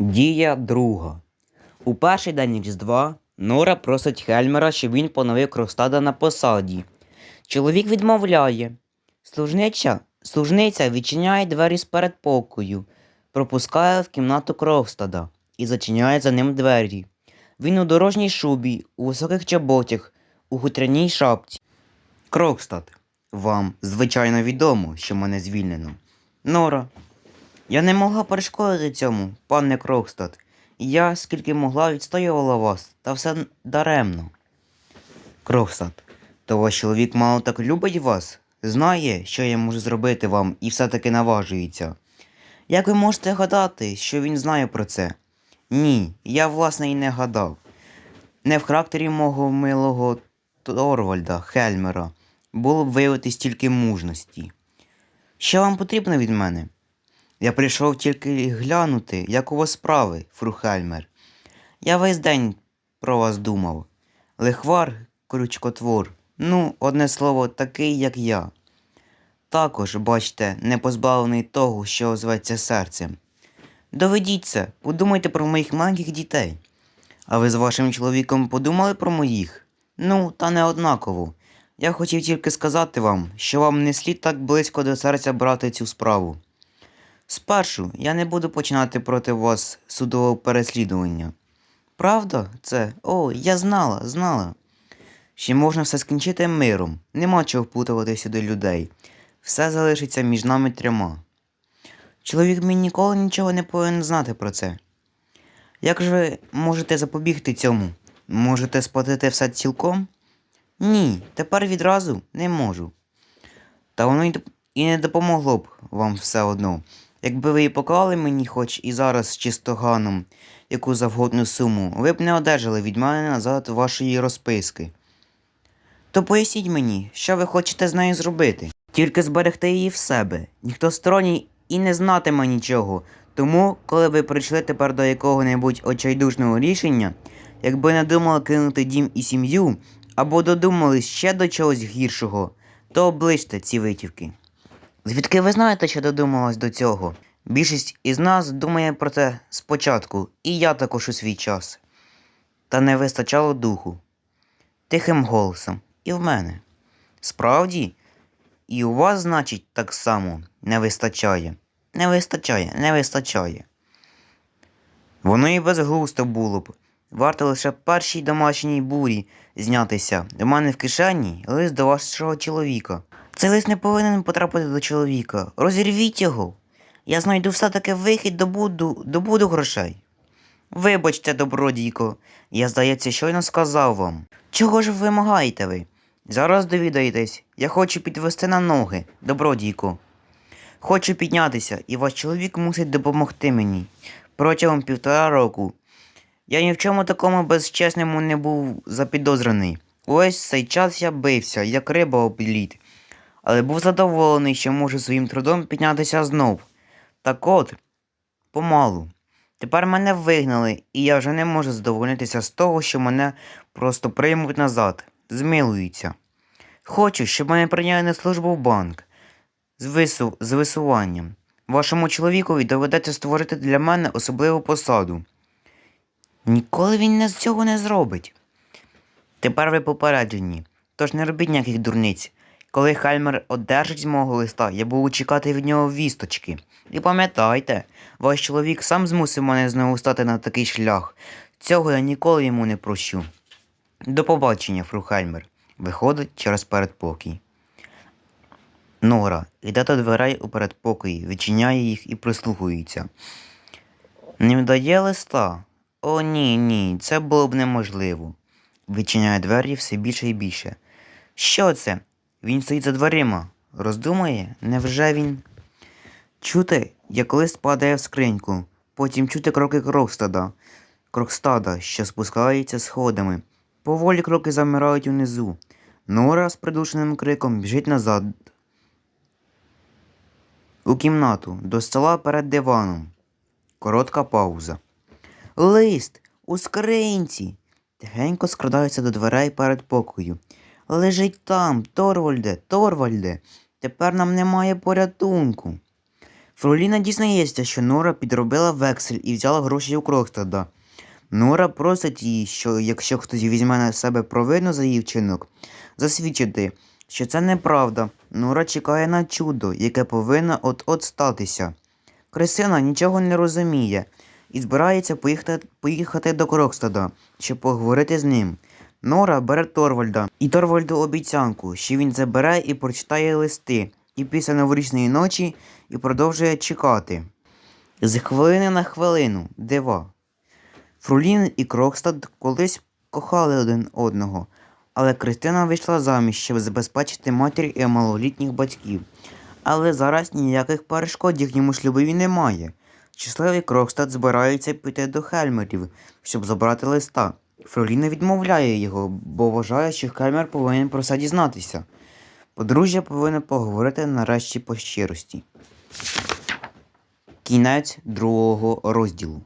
Дія друга. У перший день Різдва Нора просить Хельмера, щоб він поновив Крокстада на посаді. Чоловік відмовляє. Служниця, служниця відчиняє двері з передпокою, пропускає в кімнату Крокстада і зачиняє за ним двері. Він у дорожній шубі, у високих чоботях, у хутряній шапці. Крокстад, вам, звичайно, відомо, що мене звільнено. Нора, я не могла перешкодити цьому, пане Крокстад. Я, скільки могла, відстоювала вас, та все даремно. Крокстад, то ваш чоловік мало так любить вас, знає, що я можу зробити вам, і все-таки наважується. Як ви можете гадати, що він знає про це? Ні, я власне і не гадав. Не в характері мого милого Торвальда Хельмера було б виявити стільки мужності. Що вам потрібно від мене? Я прийшов тільки глянути, як у вас справи, Фрухельмер. Я весь день про вас думав. Лихвар, крючкотвор, ну, одне слово, такий, як я. Також, бачите, не позбавлений того, що зветься серцем. Доведіть це, подумайте про моїх маленьких дітей. А ви з вашим чоловіком подумали про моїх? Ну, та не однаково. Я хотів тільки сказати вам, що вам не слід так близько до серця брати цю справу. Спершу я не буду починати проти вас судового переслідування. Правда, це? О, я знала, знала. Ще можна все скінчити миром, нема чого впутувати сюди людей. Все залишиться між нами трьома. Чоловік мій ніколи нічого не повинен знати про це. Як ж ви можете запобігти цьому? Можете сплатити все цілком? Ні, тепер відразу не можу. Та воно і не допомогло б вам все одно. Якби ви і поклали мені хоч і зараз з чистоганом яку завгодну суму, ви б не одержали від мене назад вашої розписки. То поясніть мені, що ви хочете з нею зробити? Тільки зберегти її в себе. Ніхто сторонній і не знатиме нічого. Тому, коли ви прийшли тепер до якого-небудь очайдушного рішення, якби не думали кинути дім і сім'ю, або додумались ще до чогось гіршого, то обличте ці витівки. Звідки ви знаєте, що додумалась до цього? Більшість із нас думає про це спочатку, і я також у свій час. Та не вистачало духу. Тихим голосом. І в мене. Справді? І у вас, значить, так само не вистачає. Не вистачає, не вистачає. Воно і безглусто було б. Варто лише першій домашній бурі знятися. У мене в кишені лист до вашого чоловіка. Цей лист не повинен потрапити до чоловіка. Розірвіть його. Я знайду все-таки вихід добуду, добуду грошей. Вибачте, добродійко, я, здається, щойно сказав вам. Чого ж вимагаєте ви? Зараз довідаєтесь, я хочу підвести на ноги, добродійко. Хочу піднятися, і ваш чоловік мусить допомогти мені протягом півтора року. Я ні в чому такому безчесному не був запідозрений. Увесь цей час я бився, як риба об але був задоволений, що можу своїм трудом піднятися знов. Так от, помалу. Тепер мене вигнали, і я вже не можу задовольнитися з того, що мене просто приймуть назад, змилуються. Хочу, щоб мене прийняли на службу в банк з, вису... з висуванням. Вашому чоловікові доведеться створити для мене особливу посаду. Ніколи він не з цього не зробить. Тепер ви попереджені, тож не робіть ніяких дурниць. Коли Хальмер одержить з мого листа, я буду чекати від нього вісточки. І пам'ятайте, ваш чоловік сам змусив мене знову стати на такий шлях. Цього я ніколи йому не прощу. До побачення, фру Хальмер. Виходить через передпокій. Нора йде до дверей у передпокої, відчиняє їх і прислухається. Не вдає листа? О, ні, ні, це було б неможливо. Відчиняє двері все більше і більше. Що це? Він стоїть за дверима. Роздумає? Невже він. Чути, як лист падає в скриньку, потім чути кроки Крокстада, Крокстада, що спускається сходами. Поволі кроки замирають унизу. Нора з придушеним криком біжить назад. У кімнату, до стола перед диваном. Коротка пауза. Лист у скринці. Тихенько скрадаються до дверей перед покою. Лежить там, Торвальде, Торвальде. Тепер нам немає порятунку. Фроліна дізнається, що Нора підробила вексель і взяла гроші у Крокстада. Нора просить її, що якщо хтось візьме на себе провину за її вчинок, засвідчити, що це неправда. Нора чекає на чудо, яке повинно от-от статися. Кристина нічого не розуміє і збирається поїхати, поїхати до Крокстада, щоб поговорити з ним. Нора бере Торвальда і Торвальду обіцянку, що він забере і прочитає листи, і після новорічної ночі і продовжує чекати. З хвилини на хвилину, дива. Фрулін і Крокстад колись кохали один одного, але Кристина вийшла заміж, щоб забезпечити матір і малолітніх батьків. Але зараз ніяких перешкод їхньому шлюбові немає. Щасливий Крокстад збирається піти до Хельмерів, щоб забрати листа. Фроліна відмовляє його, бо вважає, що Кемер повинен про це дізнатися. Подружжя повинно поговорити нарешті по щирості. Кінець другого розділу.